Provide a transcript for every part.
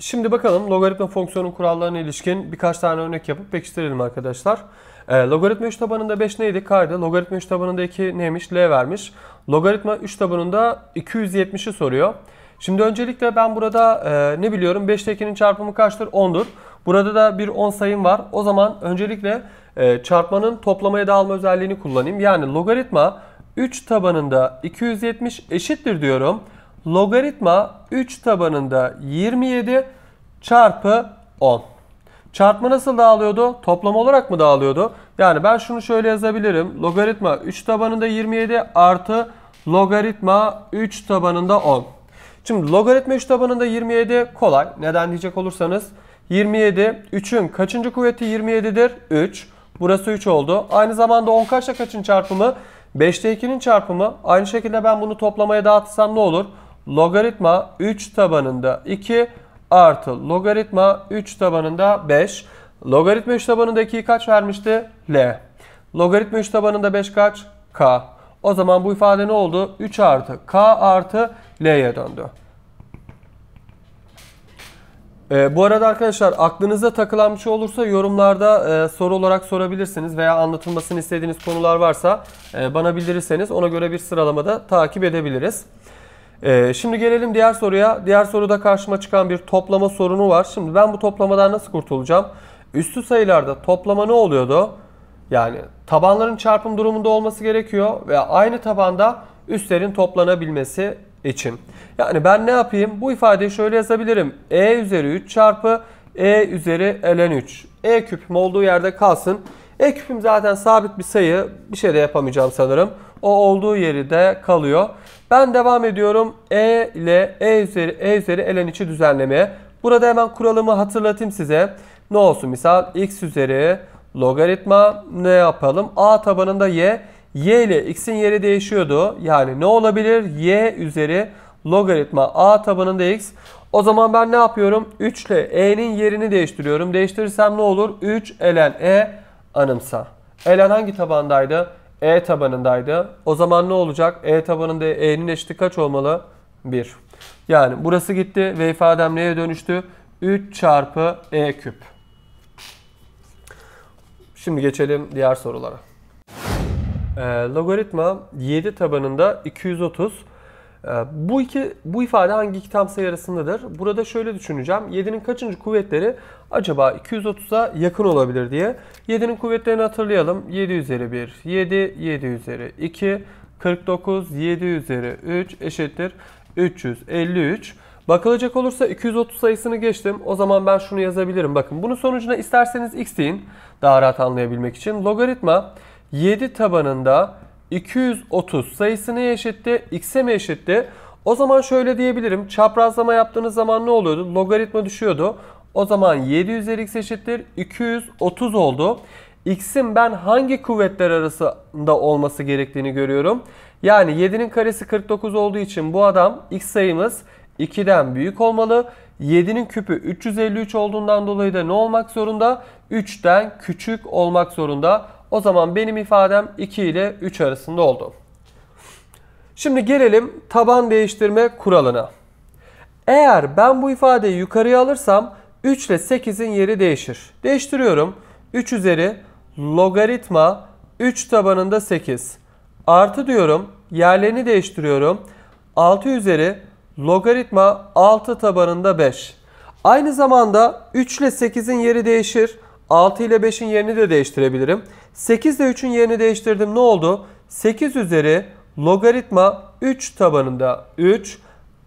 Şimdi bakalım logaritma fonksiyonun kurallarına ilişkin birkaç tane örnek yapıp pekiştirelim arkadaşlar. E, logaritma 3 tabanında 5 neydi? K'ydı. Logaritma 3 tabanında 2 neymiş? L vermiş. Logaritma 3 tabanında 270'i soruyor. Şimdi öncelikle ben burada e, ne biliyorum? 5 ile 2'nin çarpımı kaçtır? 10'dur. Burada da bir 10 sayım var. O zaman öncelikle e, çarpmanın toplamaya dağılma özelliğini kullanayım. Yani logaritma 3 tabanında 270 eşittir diyorum. Logaritma 3 tabanında 27 çarpı 10. Çarpma nasıl dağılıyordu? Toplam olarak mı dağılıyordu? Yani ben şunu şöyle yazabilirim. Logaritma 3 tabanında 27 artı logaritma 3 tabanında 10. Şimdi logaritma 3 tabanında 27 kolay. Neden diyecek olursanız 27 3'ün kaçıncı kuvveti 27'dir? 3. Burası 3 oldu. Aynı zamanda 10 kaçla kaçın çarpımı? 5'te 2'nin çarpımı. Aynı şekilde ben bunu toplamaya dağıtırsam ne olur? Logaritma 3 tabanında 2 artı logaritma 3 tabanında 5. Logaritma 3 tabanında 2'yi kaç vermişti? L. Logaritma 3 tabanında 5 kaç? K. O zaman bu ifade ne oldu? 3 artı K artı L'ye döndü. Ee, bu arada arkadaşlar aklınıza takılan bir şey olursa yorumlarda e, soru olarak sorabilirsiniz veya anlatılmasını istediğiniz konular varsa e, bana bildirirseniz ona göre bir sıralamada takip edebiliriz. E, şimdi gelelim diğer soruya. Diğer soruda karşıma çıkan bir toplama sorunu var. Şimdi ben bu toplamadan nasıl kurtulacağım? Üstü sayılarda toplama ne oluyordu? Yani tabanların çarpım durumunda olması gerekiyor ve aynı tabanda üstlerin toplanabilmesi için. Yani ben ne yapayım? Bu ifadeyi şöyle yazabilirim. E üzeri 3 çarpı E üzeri ln 3. E küpüm olduğu yerde kalsın. E küpüm zaten sabit bir sayı. Bir şey de yapamayacağım sanırım. O olduğu yeri de kalıyor. Ben devam ediyorum. E ile E üzeri E üzeri ln 3'ü düzenlemeye. Burada hemen kuralımı hatırlatayım size. Ne olsun misal x üzeri logaritma ne yapalım? A tabanında y. Y ile x'in yeri değişiyordu. Yani ne olabilir? Y üzeri logaritma a tabanında x. O zaman ben ne yapıyorum? 3 ile e'nin yerini değiştiriyorum. Değiştirirsem ne olur? 3 ln e anımsa. ln hangi tabandaydı? E tabanındaydı. O zaman ne olacak? E tabanında e'nin eşiti kaç olmalı? 1. Yani burası gitti ve ifadem neye dönüştü? 3 çarpı e küp. Şimdi geçelim diğer sorulara. E, logaritma 7 tabanında 230. E, bu iki bu ifade hangi iki tam sayı arasındadır? Burada şöyle düşüneceğim. 7'nin kaçıncı kuvvetleri acaba 230'a yakın olabilir diye. 7'nin kuvvetlerini hatırlayalım. 7 üzeri 1, 7, 7 üzeri 2, 49, 7 üzeri 3 eşittir 353. Bakılacak olursa 230 sayısını geçtim. O zaman ben şunu yazabilirim. Bakın bunun sonucuna isterseniz x deyin. Daha rahat anlayabilmek için. Logaritma 7 tabanında 230 sayısı neye eşitti? X'e mi eşitti? O zaman şöyle diyebilirim. Çaprazlama yaptığınız zaman ne oluyordu? Logaritma düşüyordu. O zaman 7 üzeri x eşittir 230 oldu. X'in ben hangi kuvvetler arasında olması gerektiğini görüyorum. Yani 7'nin karesi 49 olduğu için bu adam x sayımız 2'den büyük olmalı. 7'nin küpü 353 olduğundan dolayı da ne olmak zorunda? 3'ten küçük olmak zorunda. O zaman benim ifadem 2 ile 3 arasında oldu. Şimdi gelelim taban değiştirme kuralına. Eğer ben bu ifadeyi yukarıya alırsam 3 ile 8'in yeri değişir. Değiştiriyorum. 3 üzeri logaritma 3 tabanında 8. Artı diyorum. Yerlerini değiştiriyorum. 6 üzeri logaritma 6 tabanında 5. Aynı zamanda 3 ile 8'in yeri değişir. 6 ile 5'in yerini de değiştirebilirim. 8 ile 3'ün yerini değiştirdim. Ne oldu? 8 üzeri logaritma 3 tabanında 3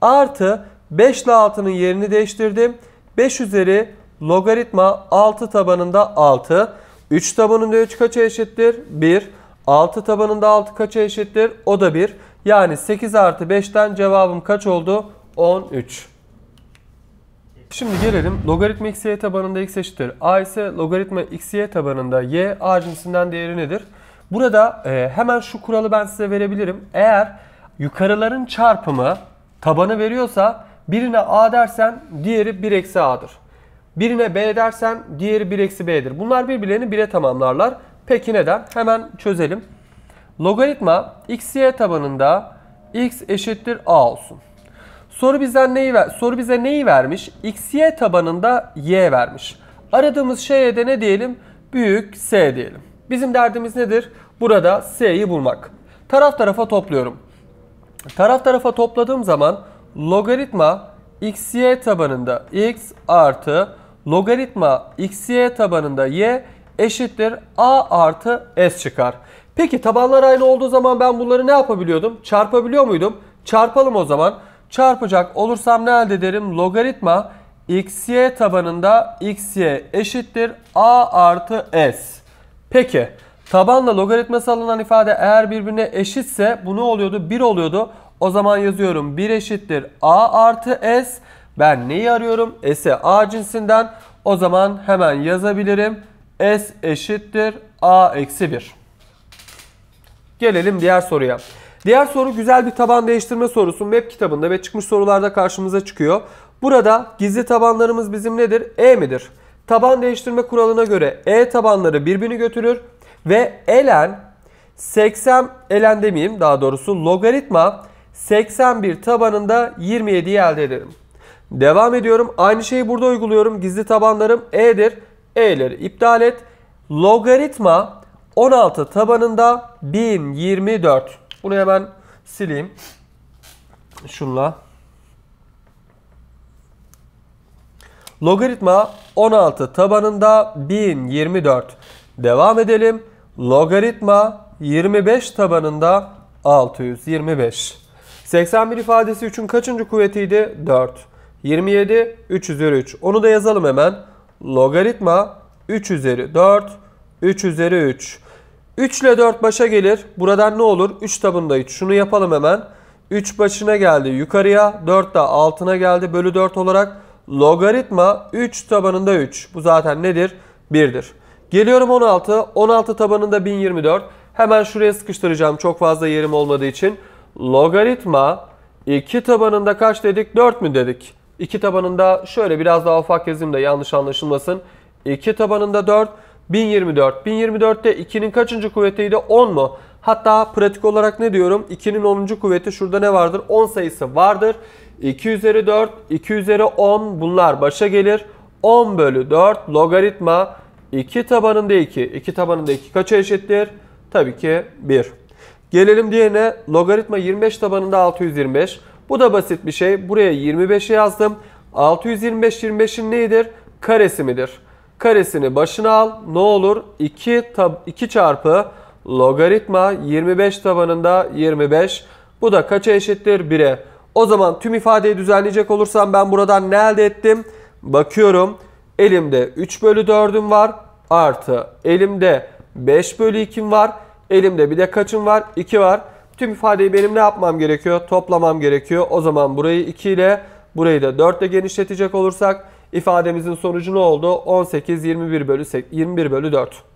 artı 5 ile 6'nın yerini değiştirdim. 5 üzeri logaritma 6 tabanında 6. 3 tabanında 3 kaça eşittir? 1. 6 tabanında 6 kaça eşittir? O da 1. Yani 8 artı 5'ten cevabım kaç oldu? 13. Şimdi gelelim logaritma x tabanında x eşittir. A ise logaritma x tabanında y a cinsinden değeri nedir? Burada e, hemen şu kuralı ben size verebilirim. Eğer yukarıların çarpımı tabanı veriyorsa birine a dersen diğeri 1 eksi a'dır. Birine b dersen diğeri 1 eksi b'dir. Bunlar birbirlerini 1'e tamamlarlar. Peki neden? Hemen çözelim. Logaritma x tabanında x eşittir a olsun. Soru bizden neyi ver soru bize neyi vermiş? X tabanında y vermiş. Aradığımız şeye de ne diyelim? Büyük S diyelim. Bizim derdimiz nedir? Burada S'yi bulmak. Taraf tarafa topluyorum. Taraf tarafa topladığım zaman logaritma x tabanında x artı logaritma x tabanında y eşittir a artı s çıkar. Peki tabanlar aynı olduğu zaman ben bunları ne yapabiliyordum? Çarpabiliyor muydum? Çarpalım o zaman. Çarpacak olursam ne elde ederim? Logaritma xy tabanında xy eşittir a artı s. Peki tabanla logaritması alınan ifade eğer birbirine eşitse bu ne oluyordu? 1 oluyordu. O zaman yazıyorum 1 eşittir a artı s. Ben neyi arıyorum? S'i a cinsinden. O zaman hemen yazabilirim. S eşittir a eksi 1. Gelelim diğer soruya. Diğer soru güzel bir taban değiştirme sorusu. Map kitabında ve çıkmış sorularda karşımıza çıkıyor. Burada gizli tabanlarımız bizim nedir? E midir? Taban değiştirme kuralına göre E tabanları birbirini götürür ve elen 80 elen demeyeyim daha doğrusu logaritma 81 tabanında 27'yi elde ederim. Devam ediyorum. Aynı şeyi burada uyguluyorum. Gizli tabanlarım E'dir. E'leri iptal et. Logaritma 16 tabanında 1024. Bunu hemen sileyim. Şunla. Logaritma 16 tabanında 1024. Devam edelim. Logaritma 25 tabanında 625. 81 ifadesi 3'ün kaçıncı kuvvetiydi? 4. 27 3 üzeri 3. Onu da yazalım hemen. Logaritma 3 üzeri 4 3 üzeri 3. 3 ile 4 başa gelir. Buradan ne olur? 3 tabanında 3. Şunu yapalım hemen. 3 başına geldi yukarıya. 4 de altına geldi. Bölü 4 olarak logaritma 3 tabanında 3. Bu zaten nedir? 1'dir. Geliyorum 16. 16 tabanında 1024. Hemen şuraya sıkıştıracağım çok fazla yerim olmadığı için. Logaritma 2 tabanında kaç dedik? 4 mü dedik? 2 tabanında şöyle biraz daha ufak yazayım da yanlış anlaşılmasın. 2 tabanında 4. 1024. 1024'te 2'nin kaçıncı kuvvetiydi? 10 mu? Hatta pratik olarak ne diyorum? 2'nin 10. kuvveti şurada ne vardır? 10 sayısı vardır. 2 üzeri 4, 2 üzeri 10 bunlar başa gelir. 10 bölü 4 logaritma 2 tabanında 2. 2 tabanında 2 kaça eşittir? Tabii ki 1. Gelelim diğerine. Logaritma 25 tabanında 625. Bu da basit bir şey. Buraya 25'i yazdım. 625 25'in neyidir? Karesi midir? Karesini başına al. Ne olur? 2, 2 çarpı logaritma 25 tabanında 25. Bu da kaça eşittir? 1'e. O zaman tüm ifadeyi düzenleyecek olursam ben buradan ne elde ettim? Bakıyorum. Elimde 3 bölü 4'üm var. Artı elimde 5 bölü 2'm var. Elimde bir de kaçım var? 2 var. Tüm ifadeyi benim ne yapmam gerekiyor? Toplamam gerekiyor. O zaman burayı 2 ile burayı da 4 ile genişletecek olursak ifademizin sonucu ne oldu? 18 21 bölü 21 bölü 4.